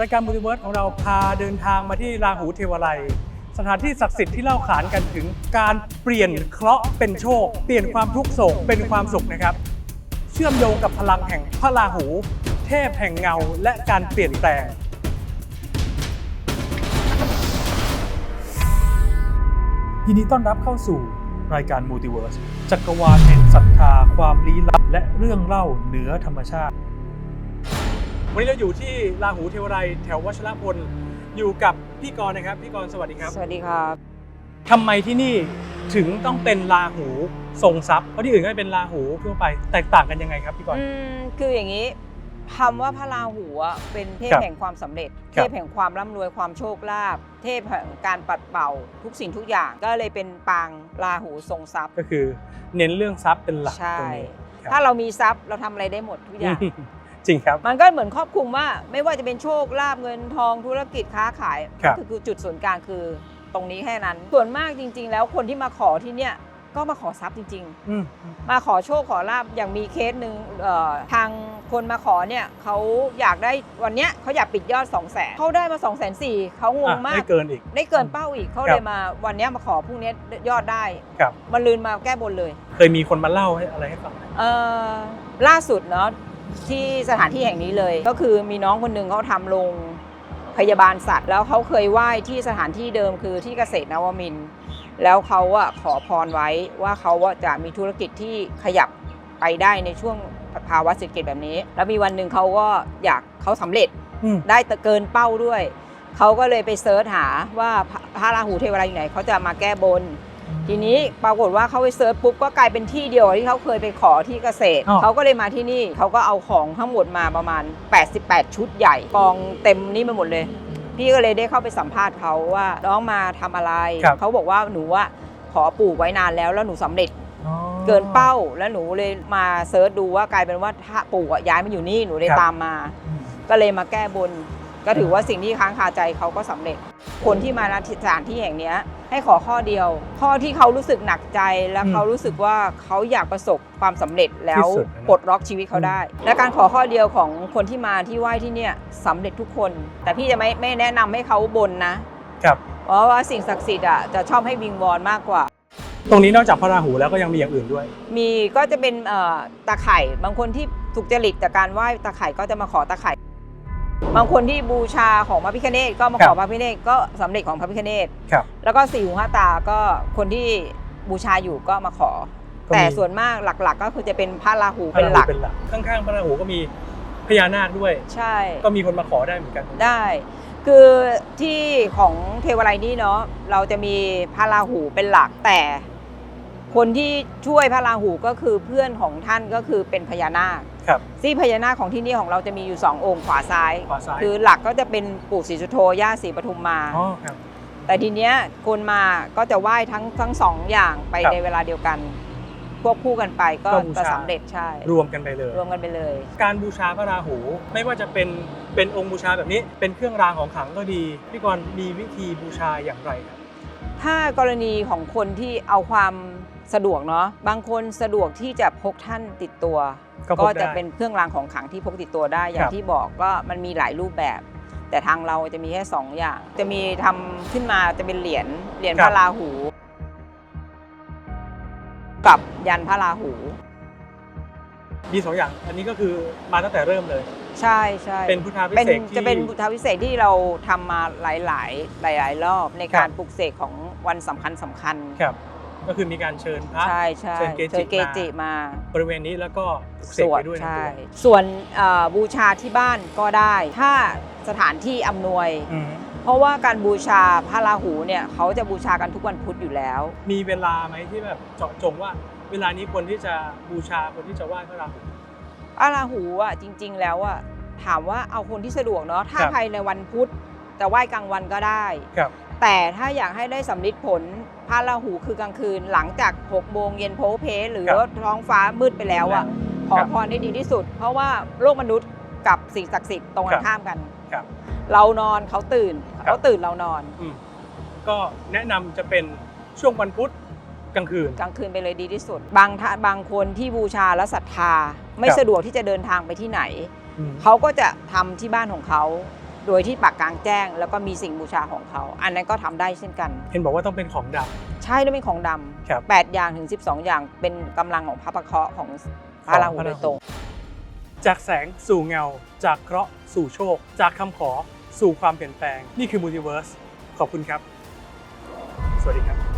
รายการมู t ิเวิร์สของเราพาเดินทางมาที่ราหูเทวไลยสถานที่ศักดิ์สิทธิ์ที่เล่าขานกันถึงการเปลี่ยนเคราะห์เป็นโชค เปลี่ยนความทุกข์โศกเป็นความสุขนะครับ เชื่อมโยงกับพลังแห่งพระราหู เทพแห่งเงาและการเปลี่ยนแปลงยินดีต้อนรับเข้าสู่รายการมูติเวิร์สจักรวาลแห่งศรัทธาความลี้ลับ และเรื่องเล่าเหนือธรรมชาติ วันนี้เราอยู่ที่ราหูเทวไรยแถววัชรพลอยู่กับพี่กรณ์นะครับพี่กรณ์สวัสดีครับสวัสดีครับทำไมที่นี่ถึงต้องเป็นราหูทรงทรัพย์เพราะที่อื่นก็เป็นราหูทั่วไปแตกต่างกันยังไงครับพี่กรณ์ อืมคืออย่างนี้คำว่าพระราหูอะเป็นเทพครับแห่งความสำเร็จคเทรับพแห่งความร่ำรวยความโชคลาภเทพแห่งการปัดเป่าทุกสิ่งทุกอย่างก็เลยเป็นปางราหูทรงทรัพย์ก็คือเน้นเรื่องทรัพย์เป็นหลักใช่ตรงนี้ ครับ ถ้าเรามีทรัพย์เราทำอะไรได้หมดทุกอย่าง จริงครับ มันก็เหมือนครอบคลุมว่า ไม่ว่าจะเป็นโชคลาภเงินทองธุรกิจค้าขายครับก็คือจุดศูนย์กลางคือตรงนี้แค่นั้น ส่วนมากจริง ๆ แล้วคนที่มาขอที่เนี่ยก็มาขอทรัพย์จริงๆอืมมาขอโชคขอลาบอย่างมีเคสหนึ่งเอ่อทางคนมาขอเนี่ยเขาอยากได้วันเนี้ยเขาอยากปิดยอด 2 0 0แสนเขาได้มา2 4 0 0 0เขางงอะมาไม่กเกินอีก ได้เกินเป้าอีกเขาครับเลยมาวันเนี้ยมาขอพรุ่งนี้ยอดได้ครับ มันลืนมาแก้บนเลย เคยมีคนมาเล่าให้อะไรให้ฟังไหม เอ่อล่าสุดเนาะ ที่สถานที่แห่งนี้เลย ก็คือมีน้องคนหนึ่งเขาทำโรงพยาบาลสัตว์ แล้วเขาเคยไหว้ที่สถานที่เดิมคือที่เกษตรนวมินทร์แล้วเขาอะขอพรไว้ว่าเขาอะจะมีธุรกิจที่ขยับไปได้ในช่วงภาวะเศรษฐกิจแบบนี้ แล้วมีวันหนึ่งเขาก็อยากเขาสำเร็จอืมได้แต่เกินเป้าด้วย เขาก็เลยไปเซิร์ชหาว่าพระพระราหูเทวราอยู่ไหนเขาจะมาแก้บน ทีนี้ปรากฏว่าเขาไปเซิร์ชปุ๊บก็กลายเป็นที่เดียวที่เขาเคยไปขอที่เกษตร อ้าว เขาก็เลยมาที่นี่เขาก็เอาของทั้งหมดมาประมาณ 88 ชุดใหญ่กองเต็มนี่มาหมดเลย พี่ก็เลยได้เข้าไปสัมภาษณ์เขาว่าน้องมาทำอะไร ครับ เขาบอกว่าหนูว่าขอปลูกไว้นานแล้วแล้วหนูสำเร็จอ๋อ เกินเป้า แล้วหนูเลยมาเซิร์ชดูว่ากลายเป็นว่าถ้าปลูกอะย้ายมาอยู่นี่หนูเลยครับ ตามมา อืมก็เลยมาแก้บน ก็ถือว่าสิ่งที่ค้างคาใจเขาก็สำเร็จ คนที่มาณสถานที่แห่งเนี้ยให้ขอข้อเดียว ข้อที่เขารู้สึกหนักใจและอืมเขารู้สึกว่าเขาอยากประสบความสำเร็จแล้วที่สุดนะปลดล็อกชีวิตเขาได้ และการขอข้อเดียวของคนที่มาที่ไหว้ที่เนี่ยสำเร็จทุกคน แต่พี่จะไม่ไม่แนะนำให้เขาบนนะ ครับเพราะว่าสิ่งศักดิ์สิทธิ์อะจะชอบให้วิงวอนมากกว่าตรงนี้นอกจากพระราหูแล้วก็ยังมีอย่างอื่นด้วย มีก็จะเป็นเอ่อตาไข่บางคนที่ถูกจริตจากการไหว้ตาไข่ก็จะมาขอตาไข่ บางคนที่บูชาของพระพิฆเนศก็มาครัขอบพระพิฆเนศก็สำเร็จของพระพิฆเนศครับแล้วก็สี่หูห้าตาก็คนที่บูชาอยู่ก็มาขอก็มีแต่ส่วนมากหลักๆ ก็คือจะเป็นพระราหูเป็นหลักเป็นหลักข้างๆพระราหูก็มีพญานาคด้วย ใช่ ก็มีคนมาขอได้เหมือนกันได้ คือที่ของเทวไลยนี่เนาะเราจะมีพระราหูเป็นหลักแต่คนที่ช่วยพระราหูก็คือเพื่อนของท่านก็คือเป็นพญานาค ครับ ซี่พญานาคของที่นี่ของเราจะมีอยู่2องค์ขวาซ้าย ขวาซ้าย คือหลักก็จะเป็นปู่ศรีสุโธย่าศรีปทุมมา อ๋อครับ แต่ทีเนี้ยคนมาก็จะไหว้ทั้งทั้งสองอย่างไปครับในเวลาเดียวกันควบคู่กันไปก็ก็บูชา จะสำเร็จใช่รวมกันไปเลย รวมกันไปเลย การบูชาพระราหูไม่ว่าจะเป็นเป็นองค์บูชาแบบนี้ เป็นเครื่องรางของขลังก็ดีพี่กรณ์มีวิธีบูชาอย่างไรครับ ถ้ากรณีของคนที่เอาความ สะดวกเนาะบางคนสะดวกที่จะพกท่านติดตัว ก็พกก็ได้จะเป็นเครื่องรางของขลังที่พกติดตัวได้ อย่าครังบ ที่บอกก็มันมีหลายรูปแบบ แต่ทางเราจะมีแค่สองอย่าง จะมีทำขึ้นมาจะเป็นเหรียญเหรียญคพรับระราหู กับยันพระราหู มีสองอย่าง อันนี้ก็คือมาตั้งแต่เริ่มเลย ใช่ใช่ เป็นพุทธาพิเป็นเศษกที่ จะเป็นพุทธวิเศษกที่เราทำมาหลาย ๆ หลาย ๆ รอบในการครับ ปลุกเสกของวันสำคัญสำคัญ ครับ ก็คือมีการเชิญพระใช่ใช่เชิญเกจิเชิญเกจิมา บริเวณนี้แล้วก็ปลุกเสสกวไปดด้วยในใช่ตัวส่วนเอ่อบูชาที่บ้านก็ได้ ถ้าสถานที่อำนวยอืมเพราะว่าการบูชาพระราหูเนี่ยเขาจะบูชากันทุกวันพุธอยู่แล้ว มีเวลาไหมที่แบบเจาะจงว่า เวลานี้ควรที่จะบูชาควรที่จะไหว้พระราหูพระราหูอะจริง ๆ แล้วอะถามว่าเอาคนที่สะดวกเนาะถ้าครับภายในวันพุธจะไหว้กลางวันก็ได้ครับ แต่ถ้าอยากให้ได้สำลิดผลพระราหูคือกลางคืนหลังจาก6โมงเย็นโพลเพ หรือครับว่าท้องฟ้ามืดไปแล้วอะขอครับพรได้ดีที่สุด เพราะว่าโลกมนุษย์กับสิ่งศักดิ์สิทธิ์ตรงกันครับข้ามกันครับเรานอนเขาตื่นครับเขาตื่นเรานอนอืมก็แนะนำจะเป็นช่วงวันพุธกลางคืนกลางคืนไปเลยดีที่สุด บางท่านบางคนที่บูชาและศรัทธา ไม่ครับสะดวกที่จะเดินทางไปที่ไหนอืมเขาก็จะทำที่บ้านของเขา โดยที่ปากกลางแจ้ง แล้วก็มีสิ่งบูชาของเขา อันนั้นก็ทำได้เช่นกัน เห็นบอกว่าต้องเป็นของดใช่แล้วเป็นของดครับำแปดอย่างถึง 12 อย่างเป็นกำลังของพระประเคราะห์ของพระราหูโดยตรงำจากแสงสู่เงา จากเคราะห์สู่โชค จากคำขอสู่ความเปลี่ยนแปลง นี่คือ Multiverse ขอบคุณครับ สวัสดีครับ